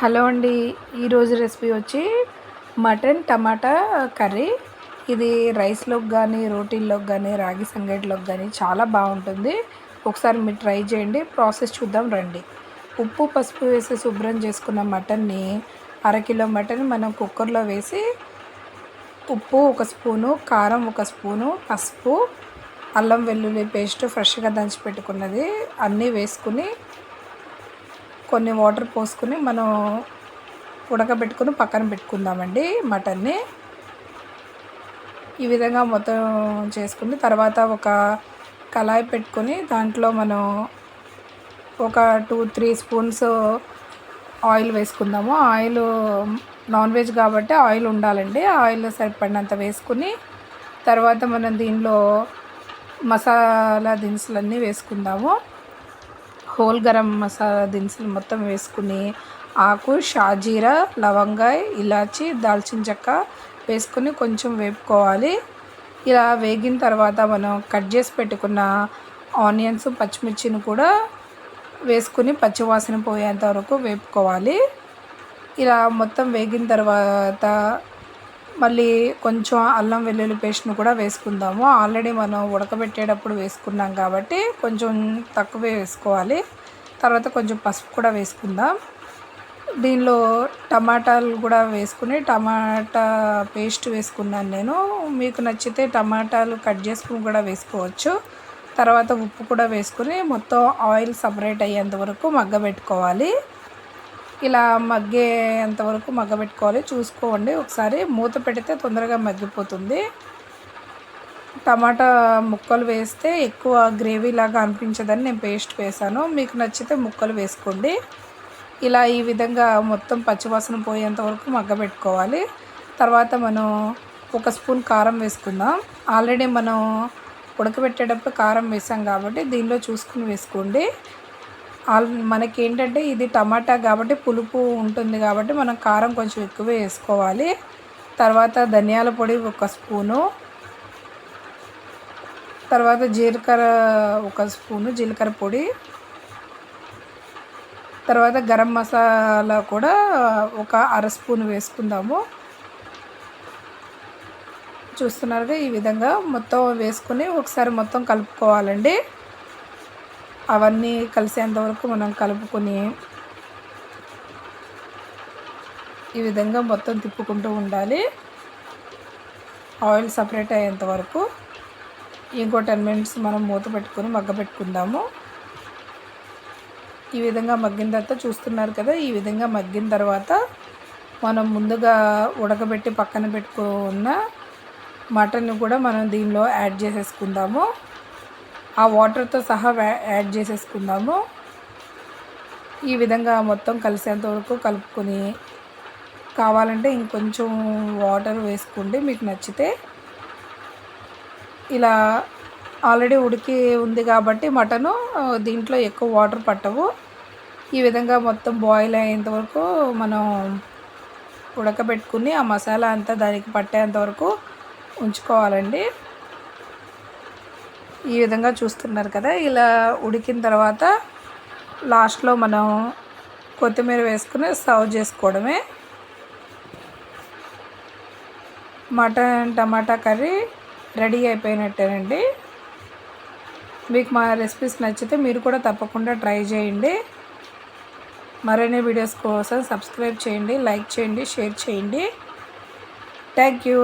Hello అండి. ఈరోజు recipe వచ్చి మటన్ టమాటా కర్రీ. ఇది రైస్లోకి కానీ రోటీల్లోకి కానీ రాగి సంగటిలోకి కానీ చాలా బాగుంటుంది. ఒకసారి మీరు ట్రై చేయండి. ప్రాసెస్ చూద్దాం రండి. ఉప్పు పసుపు వేసి శుభ్రం చేసుకున్న మటన్ని అరకిలో మటన్ మనం కుక్కర్లో వేసి ఉప్పు ఒక స్పూను కారం ఒక స్పూను పసుపు అల్లం వెల్లుల్లి పేస్ట్ ఫ్రెష్గా దంచి పెట్టుకున్నది అన్నీ వేసుకుని కొన్ని వాటర్ పోసుకుని మనం ఉడకబెట్టుకుని పక్కన పెట్టుకుందామండి మటన్ని. ఈ విధంగా మొత్తం చేసుకుని తర్వాత ఒక కళాయి పెట్టుకొని దాంట్లో మనం ఒక టూ త్రీ స్పూన్స్ ఆయిల్ వేసుకుందాము. ఆయిల్ నాన్ వెజ్ కాబట్టి ఆయిల్ ఉండాలండి. ఆయిల్ సరిపడినంత వేసుకుని తర్వాత మనం దీనిలో మసాలా దినుసులన్నీ వేసుకుందాము. హోల్ గరం మసాలా దినుసులు మొత్తం వేసుకుని ఆకు షాజీరా లవంగ ఇలాచి దాల్చిన చెక్క వేసుకుని కొంచెం వేపుకోవాలి. ఇలా వేగిన తర్వాత మనం కట్ చేసి పెట్టుకున్న ఆనియన్స్ పచ్చిమిర్చిని కూడా వేసుకుని పచ్చివాసన పోయేంత వరకు వేపుకోవాలి. ఇలా మొత్తం వేగిన తర్వాత మళ్ళీ కొంచెం అల్లం వెల్లుల్లి పేస్ట్ను కూడా వేసుకుందాము. ఆల్రెడీ మనం ఉడకబెట్టేటప్పుడు వేసుకున్నాం కాబట్టి కొంచెం తక్కువే వేసుకోవాలి. తర్వాత కొంచెం పసుపు కూడా వేసుకుందాం. దీనిలో టమాటాలు కూడా వేసుకుని టమాటా పేస్ట్ వేసుకున్నాను నేను. మీకు నచ్చితే టమాటాలు కట్ చేసుకుని కూడా వేసుకోవచ్చు. తర్వాత ఉప్పు కూడా వేసుకుని మొత్తం ఆయిల్ సపరేట్ అయ్యేంత వరకు మగ్గబెట్టుకోవాలి. ఇలా మగ్గేంత వరకు మగ్గబెట్టుకోవాలి. చూసుకోండి. ఒకసారి మూత పెడితే తొందరగా మగ్గిపోతుంది. టమాటా ముక్కలు వేస్తే ఎక్కువ గ్రేవీ లాగా అనిపించదని నేను పేస్ట్ వేసాను మీకు నచ్చితే ముక్కలు వేసుకోండి. ఇలా ఈ విధంగా మొత్తం పచ్చివాసన పోయేంత వరకు మగ్గబెట్టుకోవాలి. తర్వాత మనం ఒక స్పూన్ కారం వేసుకుందాం. ఆల్రెడీ మనం ఉడకబెట్టేటప్పుడు కారం వేసాం కాబట్టి దీనిలో చూసుకుని వేసుకోండి. ఆల్ మనకి ఏంటంటే ఇది టమాటా కాబట్టి పులుపు ఉంటుంది కాబట్టి మనం కారం కొంచెం ఎక్కువ వేసుకోవాలి. తర్వాత ధనియాల పొడి ఒక స్పూను. తర్వాత జీలకర్ర ఒక స్పూను జీలకర్ర పొడి. తర్వాత గరం మసాలా కూడా ఒక అర స్పూన్ వేసుకుందాము. చూస్తున్నారుగా ఈ విధంగా మొత్తం వేసుకుని ఒకసారి మొత్తం కలుపుకోవాలండి. అవన్నీ కలిసేంతవరకు మనం కలుపుకొని ఈ విధంగా మొత్తం తిప్పుకుంటూ ఉండాలి. ఆయిల్ సపరేట్ అయ్యేంత వరకు ఇంకో టెన్ మినిట్స్ మనం మూత పెట్టుకొని మగ్గ పెట్టుకుందాము. ఈ విధంగా మగ్గిన తర్వాత చూస్తున్నారు కదా ఈ విధంగా మగ్గిన తర్వాత మనం ముందుగా ఉడకబెట్టి పక్కన పెట్టుకున్న మటన్ కూడా మనం దీనిలో యాడ్ చేసేసుకుందాము. ఆ వాటర్తో సహా యాడ్ చేసేసుకుందాము. ఈ విధంగా మొత్తం కలిసేంత వరకు కలుపుకొని కావాలంటే ఇంకొంచెం వాటర్ వేసుకోండి మీకు నచ్చితే. ఇలా ఆల్రెడీ ఉడికి ఉంది కాబట్టి మటను దీంట్లో ఎక్కువ వాటర్ పట్టవు. ఈ విధంగా మొత్తం బాయిల్ అయ్యేంత వరకు మనం ఉడకబెట్టుకుని ఆ మసాలా అంతా దానికి పట్టేంత వరకు ఉంచుకోవాలండి. ఈ విధంగా చూస్తున్నారు కదా. ఇలా ఉడికిన తర్వాత లాస్ట్లో మనం కొత్తిమీర వేసుకుని సర్వ్ చేసుకోవడమే. మటన్ టమాటా కర్రీ రెడీ అయిపోయినట్టేనండి. మీకు మా రెసిపీస్ నచ్చితే మీరు కూడా తప్పకుండా ట్రై చేయండి. మరిన్ని వీడియోస్ కోసం సబ్స్క్రైబ్ చేయండి లైక్ చేయండి షేర్ చేయండి. Thank you.